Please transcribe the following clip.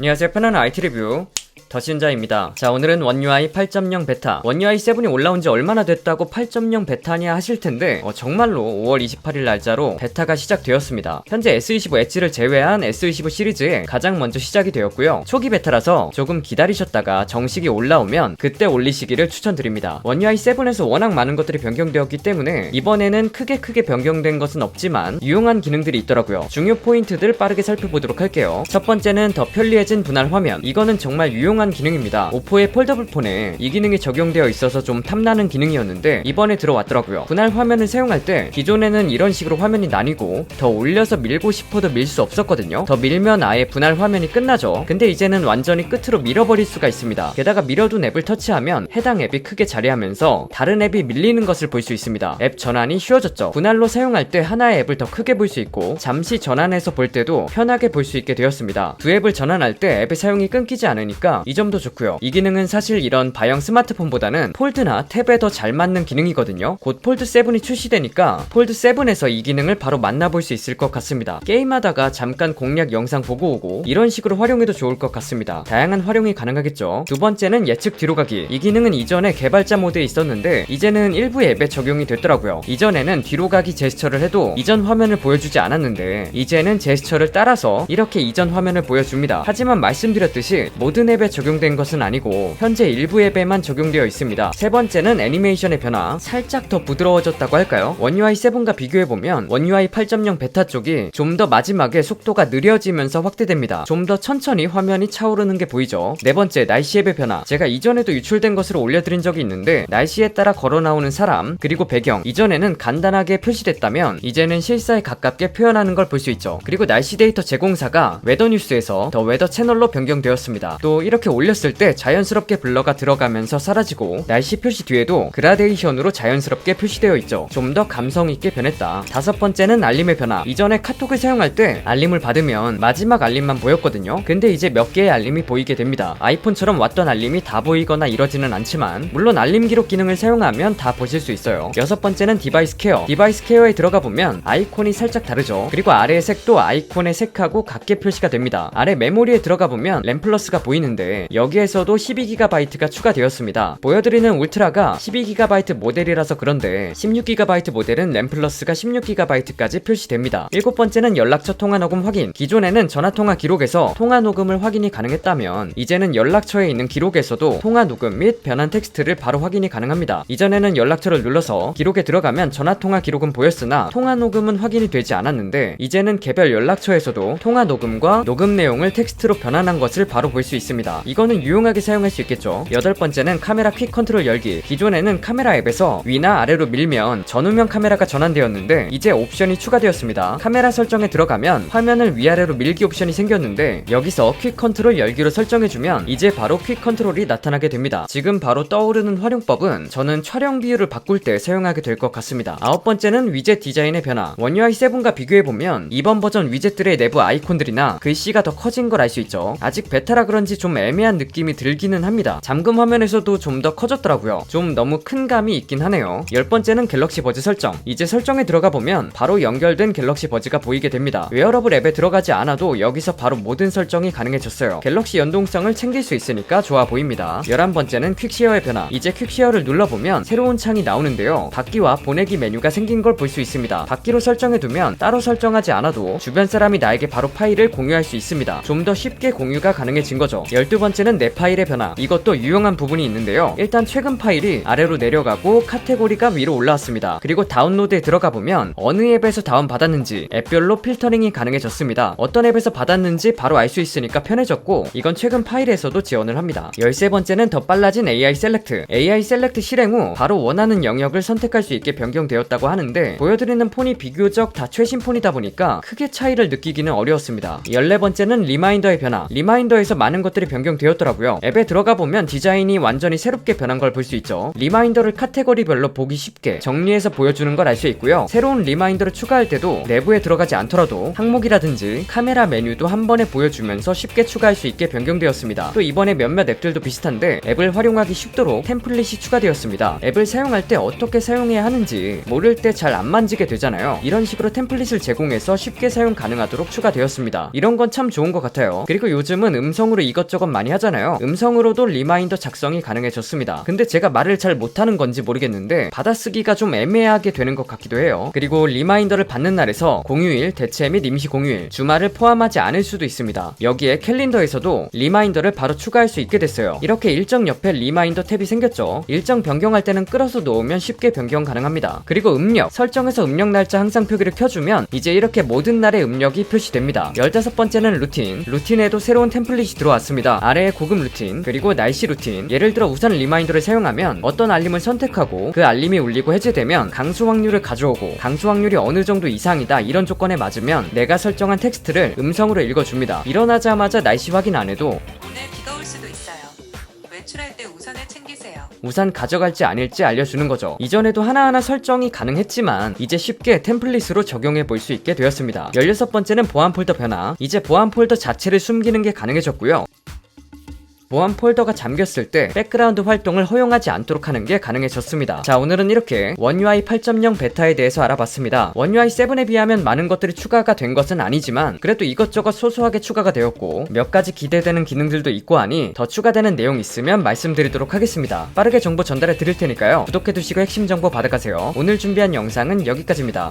안녕하세요. 편안한 IT 리뷰. 더신자입니다. 자, 오늘은 원UI 8.0 베타. 원UI 7이 올라온 지 얼마나 됐다고 8.0 베타냐 하실 텐데, 어, 정말로 5월 28일 날짜로 베타가 시작되었습니다. 현재 S25 엣지를 제외한 S25 시리즈에 가장 먼저 시작이 되었고요. 초기 베타라서 조금 기다리셨다가 정식이 올라오면 그때 올리시기를 추천드립니다. 원UI 7에서 워낙 많은 것들이 변경되었기 때문에 이번에는 크게 크게 변경된 것은 없지만 유용한 기능들이 있더라고요. 중요 포인트들 빠르게 살펴보도록 할게요. 첫 번째는 더 편리해진 분할 화면. 이거는 정말 유용한 기능입니다. 오포의 폴더블 폰에 이 기능이 적용되어 있어서 좀 탐나는 기능이었는데 이번에 들어왔더라고요. 분할 화면을 사용할 때 기존에는 이런 식으로 화면이 나뉘고 더 올려서 밀고 싶어도 밀 수 없었거든요. 더 밀면 아예 분할 화면이 끝나죠. 근데 이제는 완전히 끝으로 밀어버릴 수가 있습니다. 게다가 밀어둔 앱을 터치하면 해당 앱이 크게 자리하면서 다른 앱이 밀리는 것을 볼 수 있습니다. 앱 전환이 쉬워졌죠. 분할로 사용할 때 하나의 앱을 더 크게 볼 수 있고 잠시 전환해서 볼 때도 편하게 볼 수 있게 되었습니다. 두 앱을 전환할 때 앱의 사용이 끊기지 않으니까 이 점도 좋고요. 이 기능은 사실 이런 바형 스마트폰보다는 폴드나 탭에 더 잘 맞는 기능이거든요. 곧 폴드 7이 출시되니까 폴드 7에서 이 기능을 바로 만나볼 수 있을 것 같습니다. 게임하다가 잠깐 공략 영상 보고 오고 이런 식으로 활용해도 좋을 것 같습니다. 다양한 활용이 가능하겠죠. 두 번째는 예측 뒤로 가기. 이 기능은 이전에 개발자 모드에 있었는데 이제는 일부 앱에 적용이 됐더라고요. 이전에는 뒤로 가기 제스처를 해도 이전 화면을 보여주지 않았는데 이제는 제스처를 따라서 이렇게 이전 화면을 보여줍니다. 하지만 말씀드렸듯이 모든 앱에 적용 된 것은 아니고 현재 일부 앱에만 적용되어 있습니다. 세 번째는 애니메이션의 변화. 살짝 더 부드러워졌다고 할까요? 원UI 7과 비교해보면 원UI 8.0 베타 쪽이 좀 더 마지막에 속도가 느려지면서 확대됩니다. 좀 더 천천히 화면이 차오르는 게 보이죠. 네 번째, 날씨 앱의 변화. 제가 이전에도 유출된 것으로 올려드린 적이 있는데 날씨에 따라 걸어 나오는 사람 그리고 배경 이전에는 간단하게 표시됐다면 이제는 실사에 가깝게 표현하는 걸 볼 수 있죠. 그리고 날씨 데이터 제공사가 웨더 뉴스에서 더 웨더 채널로 변경되었습니다. 또 이렇게 올렸을 때 자연스럽게 블러가 들어가면서 사라지고 날씨 표시 뒤에도 그라데이션으로 자연스럽게 표시되어 있죠. 좀 더 감성 있게 변했다. 다섯 번째는 알림의 변화. 이전에 카톡을 사용할 때 알림을 받으면 마지막 알림만 보였거든요. 근데 이제 몇 개의 알림이 보이게 됩니다. 아이폰처럼 왔던 알림이 다 보이거나 이러지는 않지만 물론 알림 기록 기능을 사용하면 다 보실 수 있어요. 여섯 번째는 디바이스 케어. 디바이스 케어에 들어가 보면 아이콘이 살짝 다르죠. 그리고 아래의 색도 아이콘의 색하고 같게 표시가 됩니다. 아래 메모리에 들어가 보면 램 플러스가 보이 여기에서도 12GB가 추가되었습니다. 보여드리는 울트라가 12GB 모델이라서 그런데 16GB 모델은 램 플러스가 16GB까지 표시됩니다. 일곱 번째는 연락처 통화 녹음 확인. 기존에는 전화 통화 기록에서 통화 녹음을 확인이 가능했다면 이제는 연락처에 있는 기록에서도 통화 녹음 및 변환 텍스트를 바로 확인이 가능합니다. 이전에는 연락처를 눌러서 기록에 들어가면 전화 통화 기록은 보였으나 통화 녹음은 확인이 되지 않았는데 이제는 개별 연락처에서도 통화 녹음과 녹음 내용을 텍스트로 변환한 것을 바로 볼 수 있습니다. 이거는 유용하게 사용할 수 있겠죠. 여덟 번째는 카메라 퀵 컨트롤 열기. 기존에는 카메라 앱에서 위나 아래로 밀면 전후면 카메라가 전환되었는데 이제 옵션이 추가되었습니다. 카메라 설정에 들어가면 화면을 위아래로 밀기 옵션이 생겼는데 여기서 퀵 컨트롤 열기로 설정해주면 이제 바로 퀵 컨트롤이 나타나게 됩니다. 지금 바로 떠오르는 활용법은 저는 촬영 비율을 바꿀 때 사용하게 될 것 같습니다. 아홉 번째는 위젯 디자인의 변화. 원UI 7과 비교해보면 이번 버전 위젯들의 내부 아이콘들이나 글씨가 더 커진 걸 알 수 있죠. 아직 베타라 그런지 좀 애매 한 느낌이 들기는 합니다. 잠금 화면에서도 좀 더 커졌더라고요. 좀 너무 큰 감이 있긴 하네요. 열 번째는 갤럭시 버즈 설정. 이제 설정에 들어가 보면 바로 연결된 갤럭시 버즈가 보이게 됩니다. 웨어러블 앱에 들어가지 않아도 여기서 바로 모든 설정이 가능해졌어요. 갤럭시 연동성을 챙길 수 있으니까 좋아 보입니다. 열한 번째는 퀵시어의 변화. 이제 퀵시어를 눌러보면 새로운 창이 나오는데요. 받기와 보내기 메뉴가 생긴 걸 볼 수 있습니다. 받기로 설정해두면 따로 설정하지 않아도 주변 사람이 나에게 바로 파일을 공유할 수 있습니다. 좀 더 쉽게 공유가 가능해진 거죠. 열두 번째는 내 파일의 변화. 이것도 유용한 부분이 있는데요. 일단 최근 파일이 아래로 내려가고 카테고리가 위로 올라왔습니다. 그리고 다운로드에 들어가 보면 어느 앱에서 다운받았는지 앱별로 필터링이 가능해졌습니다. 어떤 앱에서 받았는지 바로 알 수 있으니까 편해졌고 이건 최근 파일에서도 지원을 합니다. 열세 번째는 더 빨라진 AI 셀렉트. AI 셀렉트 실행 후 바로 원하는 영역을 선택할 수 있게 변경되었다고 하는데 보여드리는 폰이 비교적 다 최신 폰이다 보니까 크게 차이를 느끼기는 어려웠습니다. 열네 번째는 리마인더의 변화. 리마인더에서 많은 것들이 변경 되었더라고요. 앱에 들어가 보면 디자인이 완전히 새롭게 변한 걸 볼 수 있죠. 리마인더를 카테고리별로 보기 쉽게 정리해서 보여주는 걸 알 수 있고요. 새로운 리마인더를 추가할 때도 내부에 들어가지 않더라도 항목이라든지 카메라 메뉴도 한 번에 보여주면서 쉽게 추가할 수 있게 변경되었습니다. 또 이번에 몇몇 앱들도 비슷한데 앱을 활용하기 쉽도록 템플릿이 추가되었습니다. 앱을 사용할 때 어떻게 사용해야 하는지 모를 때 잘 안 만지게 되잖아요. 이런 식으로 템플릿을 제공해서 쉽게 사용 가능하도록 추가되었습니다. 이런 건 참 좋은 것 같아요. 그리고 요즘은 음성으로 이것저것 많이 하잖아요. 음성으로도 리마인더 작성이 가능해졌습니다. 근데 제가 말을 잘 못하는 건지 모르겠는데 받아쓰기가 좀 애매하게 되는 것 같기도 해요. 그리고 리마인더를 받는 날에서 공휴일, 대체 및 임시 공휴일, 주말을 포함하지 않을 수도 있습니다. 여기에 캘린더에서도 리마인더를 바로 추가할 수 있게 됐어요. 이렇게 일정 옆에 리마인더 탭이 생겼죠. 일정 변경할 때는 끌어서 놓으면 쉽게 변경 가능합니다. 그리고 음력, 설정에서 음력 날짜 항상 표기를 켜주면 이제 이렇게 모든 날의 음력이 표시됩니다. 15번째는 루틴. 루틴에도 새로운 템플릿이 들어왔습니다. 아래에 고급 루틴, 그리고 날씨 루틴. 예를 들어 우산 리마인더를 사용하면 어떤 알림을 선택하고 그 알림이 울리고 해제되면 강수 확률을 가져오고 강수 확률이 어느 정도 이상이다 이런 조건에 맞으면 내가 설정한 텍스트를 음성으로 읽어줍니다. 일어나자마자 날씨 확인 안 해도 오늘 비가 올 수도 있어요. 외출할 때 우산을 챙기세요. 우산 가져갈지 아닐지 알려주는 거죠. 이전에도 하나하나 설정이 가능했지만 이제 쉽게 템플릿으로 적용해 볼 수 있게 되었습니다. 16번째는 보안 폴더 변화. 이제 보안 폴더 자체를 숨기는 게 가능해졌고요. 보안 폴더가 잠겼을 때 백그라운드 활동을 허용하지 않도록 하는 게 가능해졌습니다. 자, 오늘은 이렇게 원UI 8.0 베타에 대해서 알아봤습니다. 원UI 7에 비하면 많은 것들이 추가가 된 것은 아니지만 그래도 이것저것 소소하게 추가가 되었고 몇 가지 기대되는 기능들도 있고 하니 더 추가되는 내용 있으면 말씀드리도록 하겠습니다. 빠르게 정보 전달해 드릴 테니까요. 구독해 두시고 핵심 정보 받아가세요. 오늘 준비한 영상은 여기까지입니다.